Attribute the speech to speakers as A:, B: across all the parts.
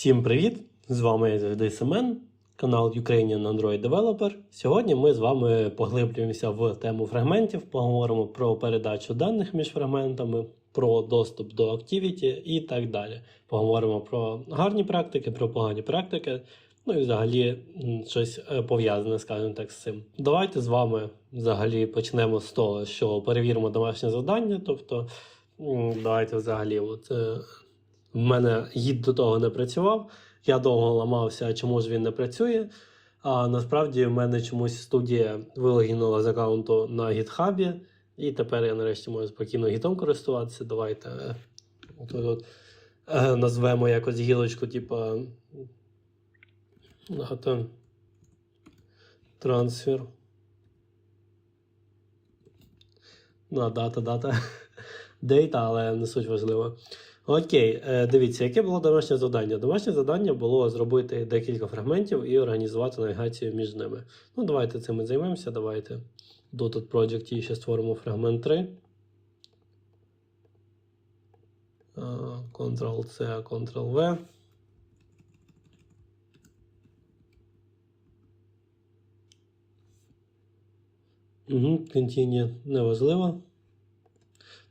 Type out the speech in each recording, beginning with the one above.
A: Всім привіт! З вами я завжди Семен, канал Ukrainian Android Developer. Сьогодні ми з вами поглиблюємося в тему фрагментів, поговоримо про передачу даних між фрагментами, про доступ до Activity і так далі. Поговоримо про гарні практики, про погані практики, ну і взагалі щось е, пов'язане, скажімо так, з цим. Давайте з вами взагалі почнемо з того, що перевіримо домашнє завдання. Тобто, давайте взагалі, от. В мене гід до того не працював. Я довго ламався, чому ж він не працює. А насправді в мене чомусь студія вилогінула з аккаунту на гітхабі, і тепер я нарешті можу спокійно гітом користуватися. Давайте е, от, от, е, назвемо якось гілочку, типу трансфер. Да, дата, дата. Дейта, але не суть важливо. Окей, е, дивіться, яке було домашнє завдання? Домашнє завдання було зробити декілька фрагментів і організувати навігацію між ними. Ну, давайте цим і займемося. Давайте тут Project і ще створимо фрагмент 3. Е, Ctrl-C, Ctrl-V. Угу, Continue неважливо.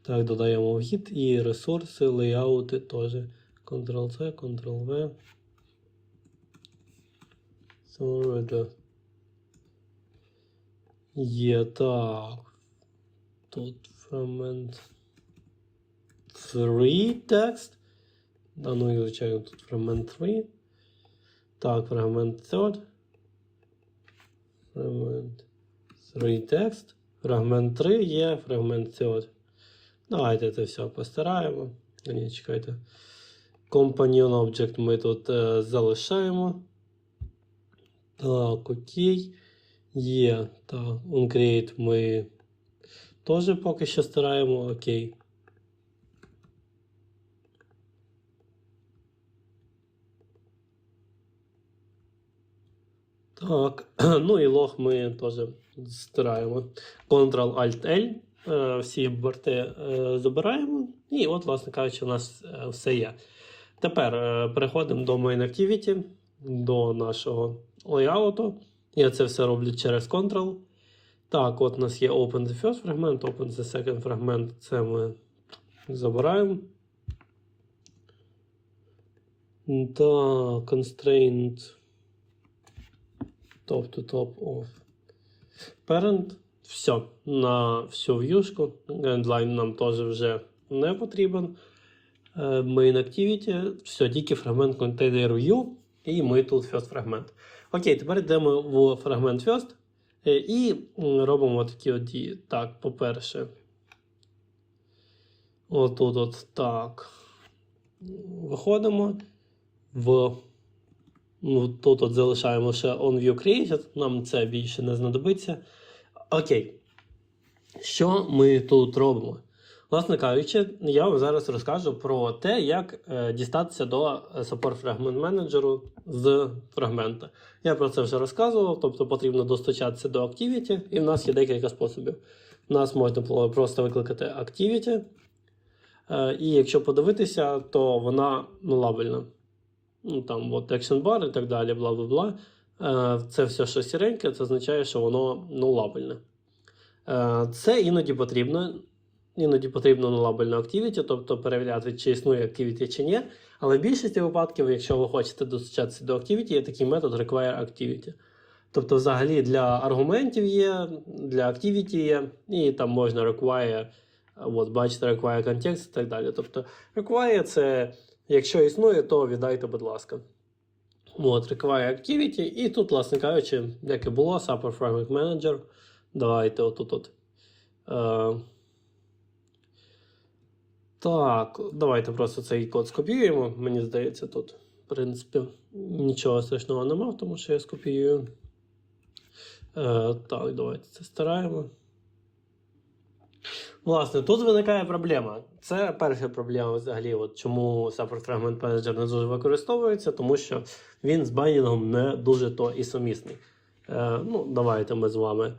A: Так, додаємо вхід і ресурси, лейаути теж. Ctrl-C, Ctrl-V. Є так. Тут фрагмент 3 текст. Да, ну і звичайно тут фрагмент 3. Так, фрагмент 3. Фрагмент 3 текст. Фрагмент 3 є, фрагмент 3. Давайте це все постараємо. Ні, чекайте. Companion Object ми тут е, залишаємо. Так, окей. Є. Так, OnCreate ми теж поки що стараємо. Окей. Так, ну і лог ми теж стираємо. Ctrl-Alt-L. Е, Всі борти е, забираємо. І от, власне кажучи, у нас е, все є. Тепер переходимо до Main Activity, до нашого layout. Я це все роблю через Ctrl. Так, от у нас є Open the first fragment, Open the second fragment. Це ми забираємо. Так, constraint top to top of parent. Все, на всю в'юшку. Gradline нам теж вже не потрібен. Е, Main Activity, все, тільки фрагмент container view, і ми тут first фрагмент. Окей, тепер йдемо в фрагмент first е, і робимо такі от дії. Так, по-перше, отут от так. Виходимо в. Ну, тут от залишаємо ще on view created, нам це більше не знадобиться. Окей. Що ми тут робимо? Власне кажучи, я вам зараз розкажу про те, як е, дістатися до Support Fragment Manager з фрагмента. Я про це вже розказував, тобто потрібно достучатися до Activity, і в нас є декілька способів. У нас можна просто викликати Activity, е, і якщо подивитися, то вона ну, лабельна. Ну, там от Action Bar і так далі, бла бла бла. Е, Це все що сіреньке, це означає, що воно ну, лабельне. Е, Це іноді потрібно. Іноді потрібно на лабельну activity, тобто перевіряти, чи існує activity чи ні. Але в більшості випадків, якщо ви хочете достучатися до activity, є такий метод require activity. Тобто, взагалі для аргументів є, для activity є, і там можна require, от, бачите, require context і так далі. Тобто, require це, якщо існує, то віддайте, будь ласка. От, require activity, і тут, власне кажучи, як і було, Support Fragment Manager. Давайте отут. от. Е, так, давайте просто цей код скопіюємо. Мені здається, тут, в принципі, нічого страшного нема, тому що я скопіюю. Е, так, давайте це стараємо. Власне, тут виникає проблема. Це перша проблема взагалі, от чому Support Fragment Manager не дуже використовується, тому що він з байнінгом не дуже то і сумісний. Е, ну, давайте ми з вами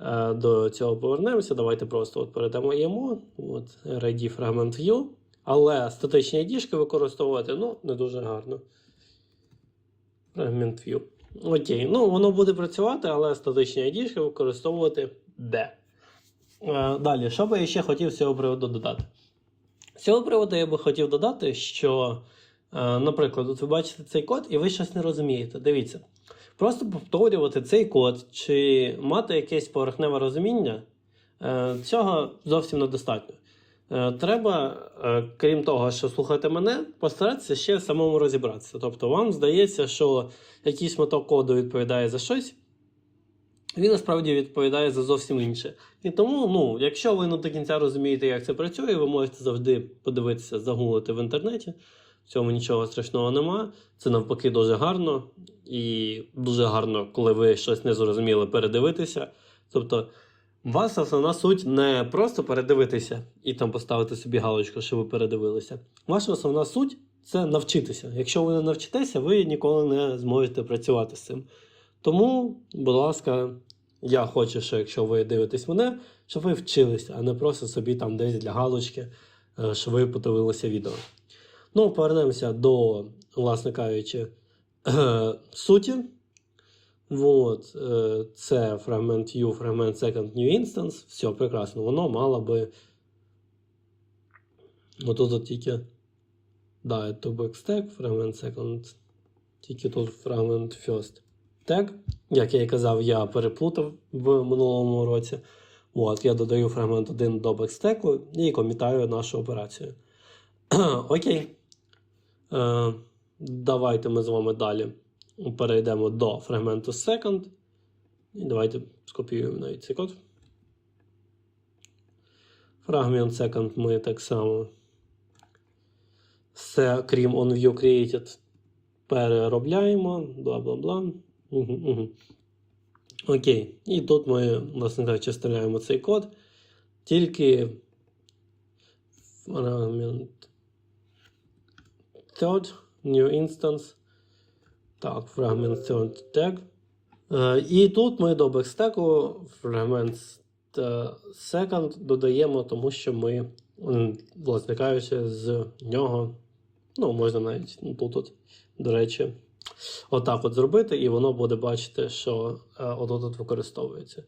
A: е, до цього повернемося. Давайте просто от передамо йому от, ready fragment view. Але статичні ID використовувати ну, не дуже гарно. Fragment view. Окей, ну воно буде працювати, але статичні ID використовувати де. Е, Далі, що би я ще хотів з цього приводу додати? З цього приводу я би хотів додати, що, е, наприклад, от ви бачите цей код і ви щось не розумієте. Дивіться, просто повторювати цей код чи мати якесь поверхневе розуміння, е, цього зовсім недостатньо. Треба, крім того, що слухати мене, постаратися ще самому розібратися. Тобто, вам здається, що якийсь моток коду відповідає за щось, він насправді відповідає за зовсім інше. І тому, ну, якщо ви не до кінця розумієте, як це працює, ви можете завжди подивитися, загуглити в інтернеті. В цьому нічого страшного нема. Це навпаки дуже гарно. І дуже гарно, коли ви щось не зрозуміли, передивитися. Тобто, у вас основна суть не просто передивитися і там поставити собі галочку, що ви передивилися. Ваша основна суть це навчитися. Якщо ви не навчитеся, ви ніколи не зможете працювати з цим. Тому, будь ласка, я хочу, що якщо ви дивитесь мене, щоб ви вчилися, а не просто собі там десь для галочки, е, що ви подивилися відео. Ну, повернемося до, власне кажучи, суті. Вот, е, це фрагмент U, фрагмент second new instance. Все прекрасно. Воно мало би. Отут от тільки. Да, to backstack, фрагмент second. Тільки тут фрагмент first. Так, як я і казав, я переплутав в минулому році. От, я додаю фрагмент 1 до бекстеку і комітаю нашу операцію. Окей. Е, давайте ми з вами далі перейдемо до фрагменту second. І давайте скопіюємо навіть цей код. Фрагмент second ми так само все, крім onView created, переробляємо. Бла бла бла. Окей. І тут ми, власне кажучи, вставляємо цей код. Тільки фрагмент third, new instance. Так, фрагмент third tag. Е, І тут ми до бекстеку фрагмент second додаємо, тому що ми, власне кажучи, з нього, ну, можна навіть тут, до речі, отак от зробити, і воно буде бачити, що е, отут от використовується. Е,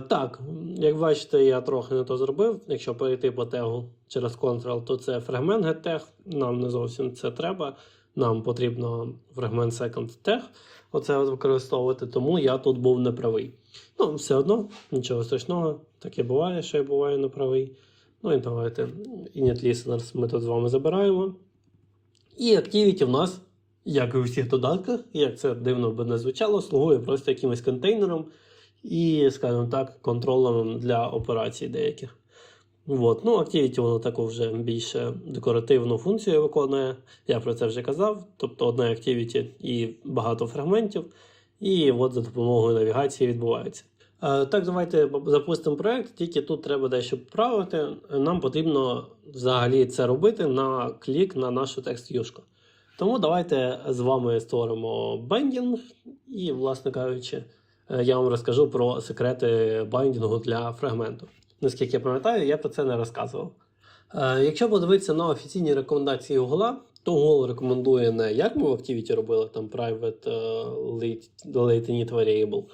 A: так, як бачите, я трохи не то зробив. Якщо перейти по тегу через Ctrl, то це фрагмент GetTag. Нам не зовсім це треба. Нам потрібно фрагмент second tag. Оце використовувати, тому я тут був неправий. Ну, все одно, нічого страшного, таке буває, що я буваю неправий. Ну і давайте init listeners ми тут з вами забираємо. І Activity в нас, як і у всіх додатках, як це дивно би не звучало, слугує просто якимось контейнером і, скажімо так, контролером для операцій деяких. От. Ну, Activity воно таку вже більше декоративну функцію виконує. Я про це вже казав. Тобто одна Activity і багато фрагментів. І от за допомогою навігації відбувається. Е, Так, давайте запустимо проект, тільки тут треба дещо поправити. Нам потрібно взагалі це робити на клік на нашу текст-юшку. Тому давайте з вами створимо бендінг, і, власне кажучи, е, я вам розкажу про секрети байдінгу для фрагменту. Наскільки я пам'ятаю, я про це не розказував. Е, Якщо подивитися на офіційні рекомендації Google, то Google рекомендує не як ми в Activity робили, там private е, late, late variable,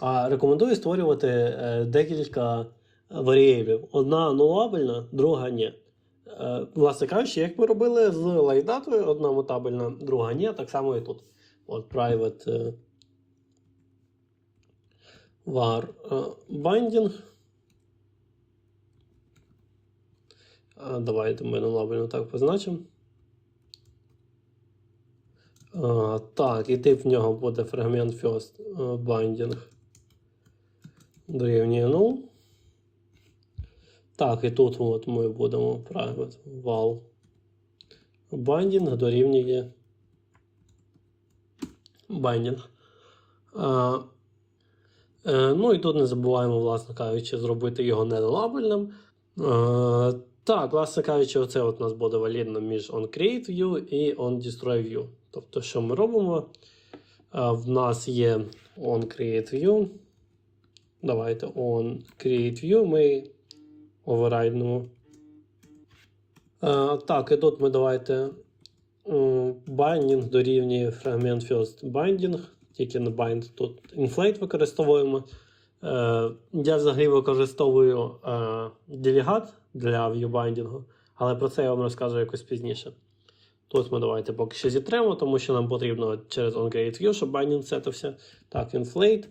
A: а рекомендує створювати декілька варіаблів. Одна нулабельна, друга ні. Е, Власне кажучи, як ми робили з лайдатою, одна мутабельна, друга ні, так само і тут. От private е, var е, binding. Давайте ми нулабельно так позначимо. Так, і тип в нього буде фрагмент first binding дорівнює 0. Так, і тут от ми будемо private val binding дорівнює binding. Е, ну і тут не забуваємо, власне кажучи, зробити його нелабельним. Так, власне кажучи, оце от у нас буде валідно між onCreateView і onDestroyView. Тобто, що ми робимо? В нас є onCreateView. Давайте onCreateView ми оверрайднемо. Е, так, і тут ми давайте м, binding дорівнює fragment first binding, тільки на bind тут inflate використовуємо. Е, я взагалі використовую е, делегат для viewbinding, але про це я вам розкажу якось пізніше. Тут ми давайте поки що зітремо, тому що нам потрібно через onCreate щоб binding сетився. Так, inflate,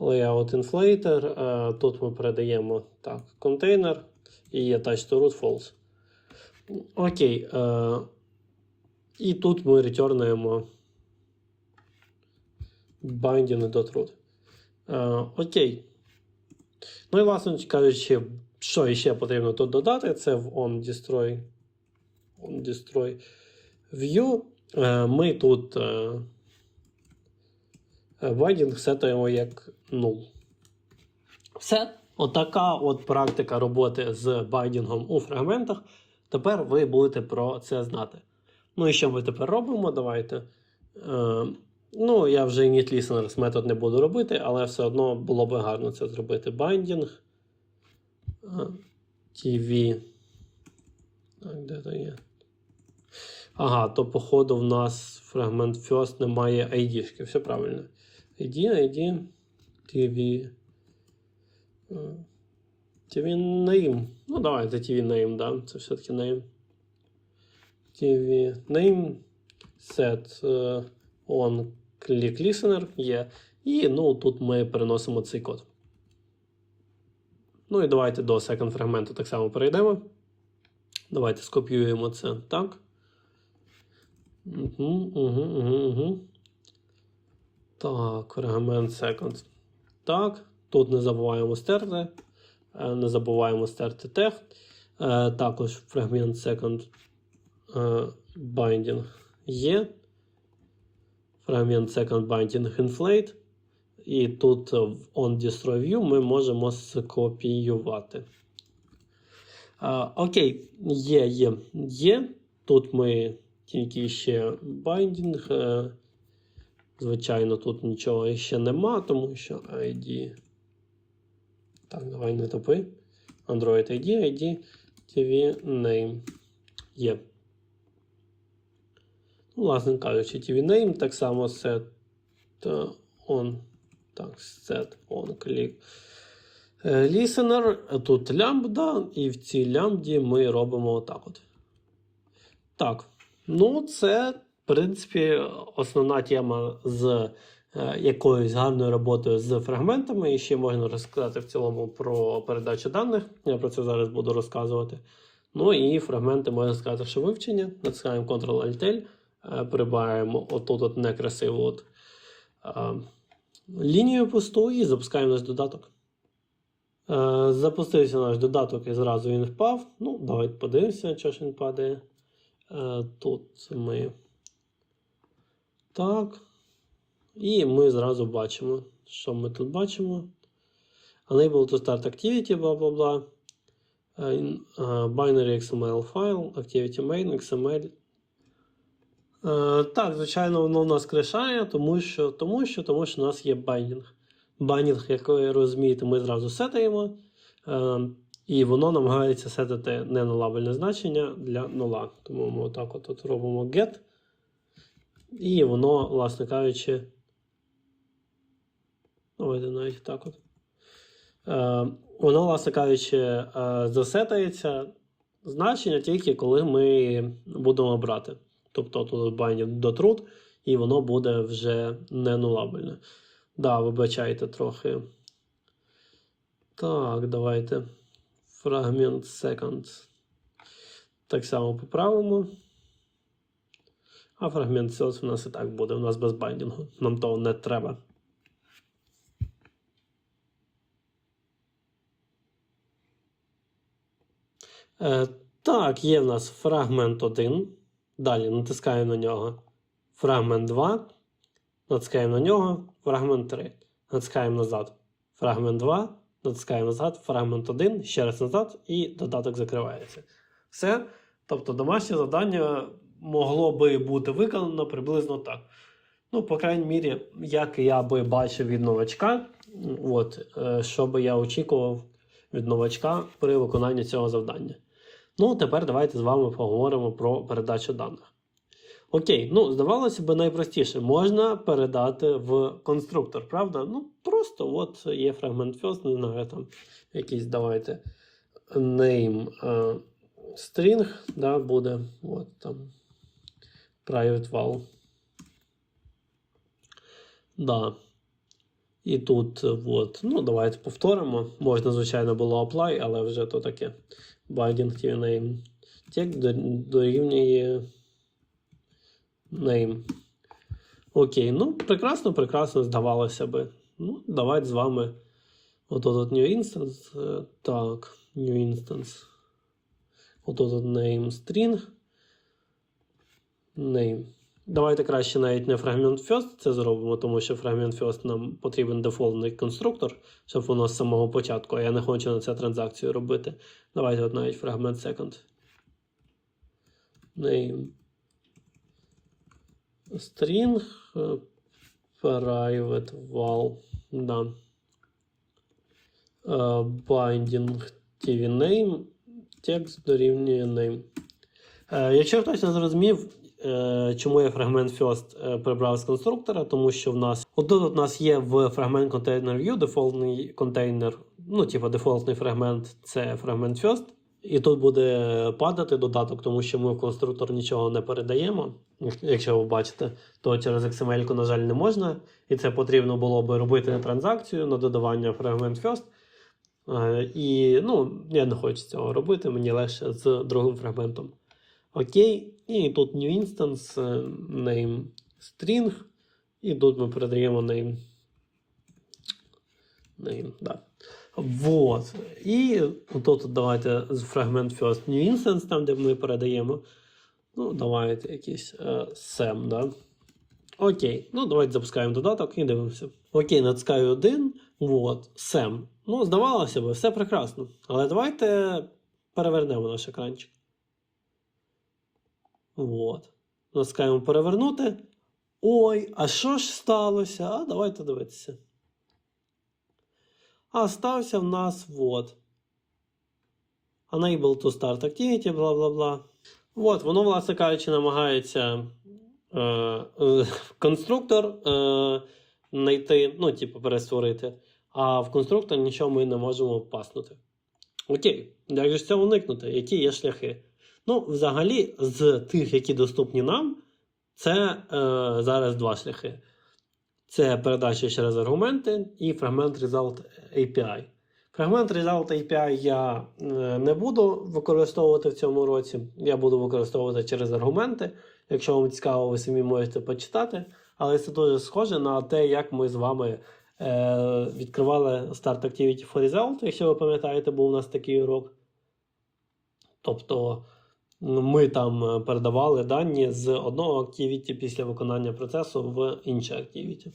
A: layout inflator. Е, тут ми передаємо так, контейнер і attach to root false. Окей. Е, і тут ми ретернуємо binding.root. Е, окей. Ну і, власне кажучи, що ще потрібно тут додати, це в onDestroy. onDestroy view. Е, ми тут binding сетуємо як null. Все. Отака от практика роботи з байдінгом у фрагментах. Тепер ви будете про це знати. Ну і що ми тепер робимо? Давайте. Е, ну, я вже init listeners метод не буду робити, але все одно було б гарно це зробити. Binding. TV. Так, де то є? Ага, то, походу, в нас фрагмент first немає ID-шки. Все правильно. ID, ID, TV. TV name. Ну, давайте TV name, да. Це все-таки name. TV name set е, on click listener є. І ну, тут ми переносимо цей код. Ну і давайте до second фрагменту так само перейдемо. Давайте скопіюємо це так. Угу, угу, угу, угу. Так, фрагмент second. Так, тут не забуваємо стерти. Е, Не забуваємо стерти тег. Е, Також фрагмент second е, binding є. Фрагмент second binding inflate. І тут в onDestroy view ми можемо скопіювати. Окей, є, є, є. Тут ми тільки ще binding. Звичайно, тут нічого ще нема, тому що ID. Так, давай не топи. Android ID, ID, TV name. Є. Ну, власне кажучи, TV name так само set on. Так, set on click. Е, Listener, тут лямбда, і в цій лямбді ми робимо отак от. Так. Ну, це, в принципі, основна тема з е, якоюсь гарною роботою з фрагментами. І ще можна розказати в цілому про передачу даних. Я про це зараз буду розказувати. Ну і фрагменти можна сказати, що вивчення. Натискаємо Ctrl-Alt-L, е, прибираємо отут от некрасиву от, е, лінію пусту і запускаємо наш додаток. Запустився наш додаток і зразу він впав. Ну, давайте подивимося, що ж він падає. Тут ми. Так. І ми зразу бачимо, що ми тут бачимо. Enable to start activity, бла бла бла. Е, е, Binary XML файл, activity main, XML. Е, Так, звичайно, воно в нас кришає, тому що, тому що, тому що у нас є байдінг. Байдінг, як ви розумієте, ми зразу сетаємо. І воно намагається сетити ненулабельне значення для нула. Тому ми отак от робимо get. І воно, власне кажучи, давайте навіть так от. Е, воно, власне кажучи, е, засетається значення тільки коли ми будемо брати. Тобто тут binding до root, і воно буде вже не нулабельне. Да, вибачайте трохи. Так, давайте. Фрагмент second. Так само поправимо. А фрагмент sales у нас і так буде. У нас без байдінгу. Нам того не треба. Е, так, є в нас фрагмент 1. Далі натискаємо на нього. Фрагмент 2. Натискаємо на нього. Фрагмент 3. Натискаємо назад. Фрагмент 2. Натискаємо назад. Фрагмент 1. Ще раз назад. І додаток закривається. Все. Тобто домашнє завдання могло би бути виконано приблизно так. Ну, по крайній мірі, як я би бачив від новачка, от, е, що би я очікував від новачка при виконанні цього завдання. Ну, тепер давайте з вами поговоримо про передачу даних. Окей, ну здавалося б, найпростіше. Можна передати в конструктор, правда? Ну, просто от є фрагмент first, не знаю, там якийсь давайте name е, string, да, буде. От там private val. Да. І тут, от, ну, давайте повторимо. Можна, звичайно, було apply, але вже то таке. Binding to name. До- дорівнює name. Окей, ну, прекрасно, прекрасно, здавалося би. Ну, давайте з вами. Ото тут new instance. е, Так, new instance. Ото тут name string. Name. Давайте краще навіть не fragment first це зробимо, тому що fragment first нам потрібен дефолтний конструктор, щоб воно з самого початку, а я не хочу на це транзакцію робити. Давайте от навіть fragment second. Name. String. е, Private val. Да. Е, Binding TV name. Текст дорівнює name. Е, Якщо хтось не зрозумів, чому я фрагмент first е, прибрав з конструктора, тому що в нас отут у нас є в фрагмент container view дефолтний контейнер, ну, типу, дефолтний фрагмент це фрагмент first. І тут буде падати додаток, тому що ми в конструктор нічого не передаємо. Якщо ви бачите, то через XML, на жаль, не можна. І це потрібно було би робити на транзакцію на додавання фрагмент first. Е, І ну, я не хочу цього робити, мені легше з другим фрагментом. Окей. І тут new instance, е, name string. І тут ми передаємо name. Name, да. Вот. І тут давайте з fragment first new instance, там, де ми передаємо. Ну, давайте якийсь е, sem, да. Окей. Ну, давайте запускаємо додаток і дивимося. Окей, натискаю один. Вот, sem. Ну, здавалося б, все прекрасно. Але давайте перевернемо наш екранчик. Вот. Натискаємо перевернути. Ой, а що ж сталося? А давайте дивитися. А стався в нас вот. Unable to start activity, бла бла бла. От, воно, власне кажучи, намагається е, е, конструктор е, знайти, ну, типу, перестворити. А в конструктор нічого ми не можемо паснути. Окей, як же це уникнути? Які є шляхи? Ну, взагалі, з тих, які доступні нам, це е, зараз два шляхи. Це передача через аргументи і фрагмент Result API. Фрагмент Result API я е, не буду використовувати в цьому році. Я буду використовувати через аргументи. Якщо вам цікаво, ви самі можете почитати. Але це дуже схоже на те, як ми з вами е, відкривали Start Activity for Result. Якщо ви пам'ятаєте, був у нас такий урок. Тобто ми там е, передавали дані з одного activity після виконання процесу в інше activity.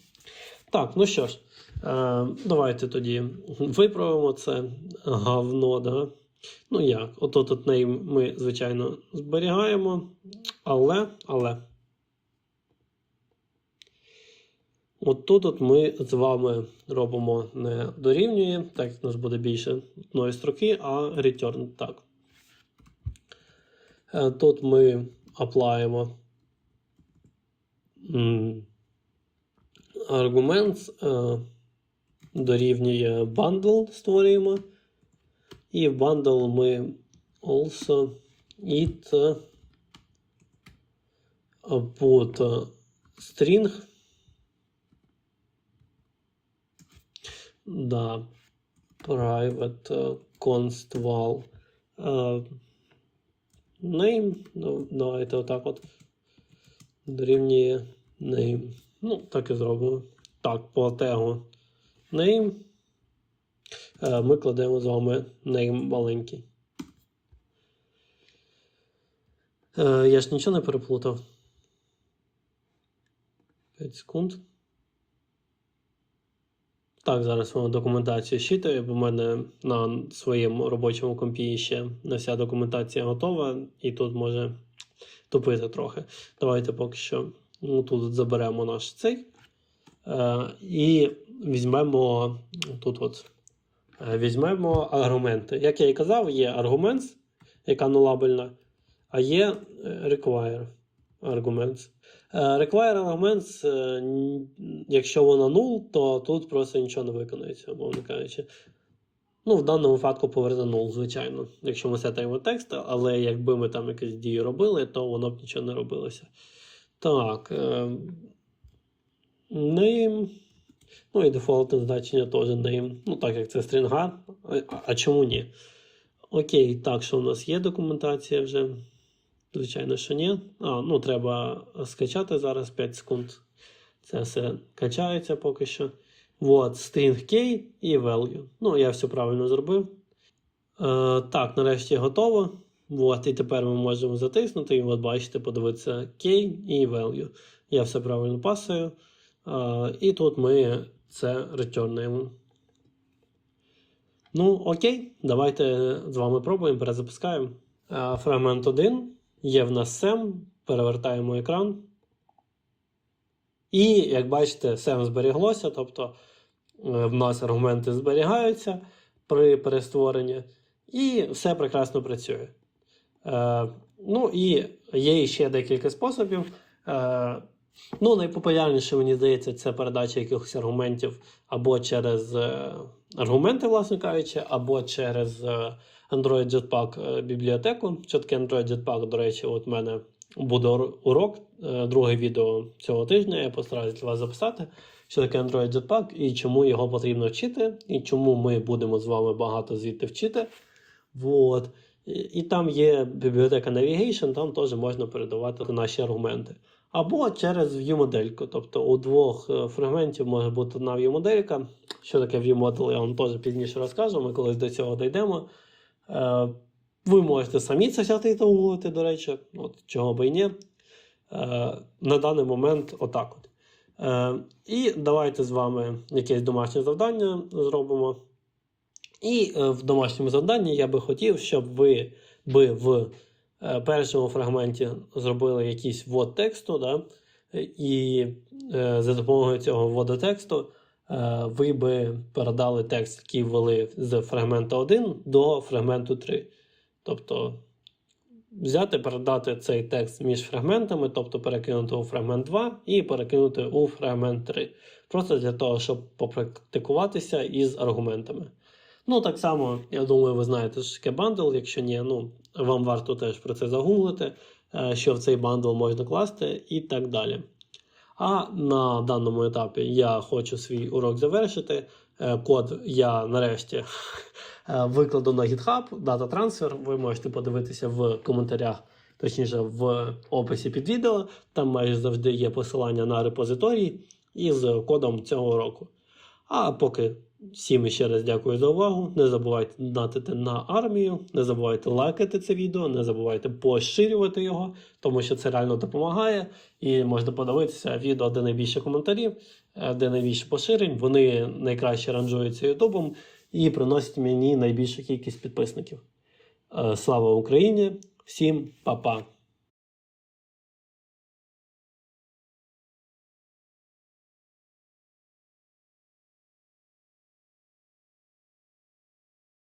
A: Так, ну що ж, е, давайте тоді виправимо це говно. Да? Ну як? Ото тут name ми, звичайно, зберігаємо, але, але. От тут от ми з вами робимо не дорівнює, так як у нас буде більше одної строки, а return. Так. Е, Тут ми аплаємо м, аргумент е, дорівнює bundle створюємо. І в bundle ми also it е, put е, string. Да, private е, const val. Name. Ну, давайте отак от. Дорівнює name. Ну, так і зробимо. Так, по тегу name. Е, Ми кладемо з вами name маленький. Е, Я ж нічого не переплутав. 5 секунд. Так, зараз вам документацію щитаю, бо в мене на своєму робочому компі ще не вся документація готова, і тут може тупити трохи. Давайте поки що ну, тут заберемо наш цей. Е, і візьмемо тут от. е, Візьмемо аргументи. Як я і казав, є аргумент, яка нулабельна, а є е, require. Arguments. Е, Require arguments, е, якщо воно null, то тут просто нічого не виконується, умовно кажучи. Ну, в даному випадку поверне null, звичайно, якщо ми сетаємо текст, але якби ми там якусь дію робили, то воно б нічого не робилося. Так. е, Name. Ну і дефолтне значення теж name. Ну, так як це стрінга. А, чому ні? Окей, так, що у нас є документація вже? Звичайно, що ні. А, ну треба скачати зараз 5 секунд. Це все качається поки що. Вот, string key і value. Ну, я все правильно зробив. Е, так, нарешті готово. Вот, і тепер ми можемо затиснути. І от бачите, подивитися key і value. Я все правильно пасую. Е, і тут ми це ретюрнуємо. Ну, окей, давайте з вами пробуємо, перезапускаємо. Е, Фрагмент 1. Є в нас SEM, перевертаємо екран. І, як бачите, SEM зберіглося, тобто е, в нас аргументи зберігаються при перестворенні, і все прекрасно працює. Е, ну і є ще декілька способів. Е, ну, найпопулярніше, мені здається, це передача якихось аргументів або через е, аргументи, власне кажучи, або через е, Android Jetpack е, бібліотеку. Що таке Android Jetpack, до речі, от в мене буде урок, друге відео цього тижня. Я постараюсь для вас записати, що таке Android Jetpack і чому його потрібно вчити, і чому ми будемо з вами багато звідти вчити. Вот. І, і там є бібліотека Navigation, там теж можна передавати наші аргументи. Або через view-модельку. Тобто у двох е, фрагментів може бути одна view-моделька. Що таке view-модель, я вам теж пізніше розкажу, ми колись до цього дійдемо. Е, ви можете самі це взяти і загуглити, до речі, от, чого би і ні. Е, на даний момент отак от. І давайте з вами якесь домашнє завдання зробимо. І в домашньому завданні я би хотів, щоб ви би в першому фрагменті зробили якийсь ввод тексту, да? і е, за допомогою цього вводу тексту е, ви би передали текст, який ввели з фрагмента 1 до фрагменту 3. Тобто взяти, передати цей текст між фрагментами, тобто перекинути у фрагмент 2 і перекинути у фрагмент 3. Просто для того, щоб попрактикуватися із аргументами. Ну, так само, я думаю, ви знаєте, що таке бандл. Якщо ні, ну, вам варто теж про це загуглити, е, що в цей бандл можна класти і так далі. А на даному етапі я хочу свій урок завершити. Е, Код я нарешті е, викладу на GitHub, дата трансфер. Ви можете подивитися в коментарях, точніше в описі під відео. Там майже завжди є посилання на репозиторій із кодом цього року. А поки всім ще раз дякую за увагу. Не забувайте донатити на армію, не забувайте лайкати це відео, не забувайте поширювати його, тому що це реально допомагає. І можна подивитися відео, де найбільше коментарів, е, де найбільше поширень. Вони найкраще ранжуються Ютубом і приносять мені найбільшу кількість підписників. Е, Слава Україні! Всім па-па!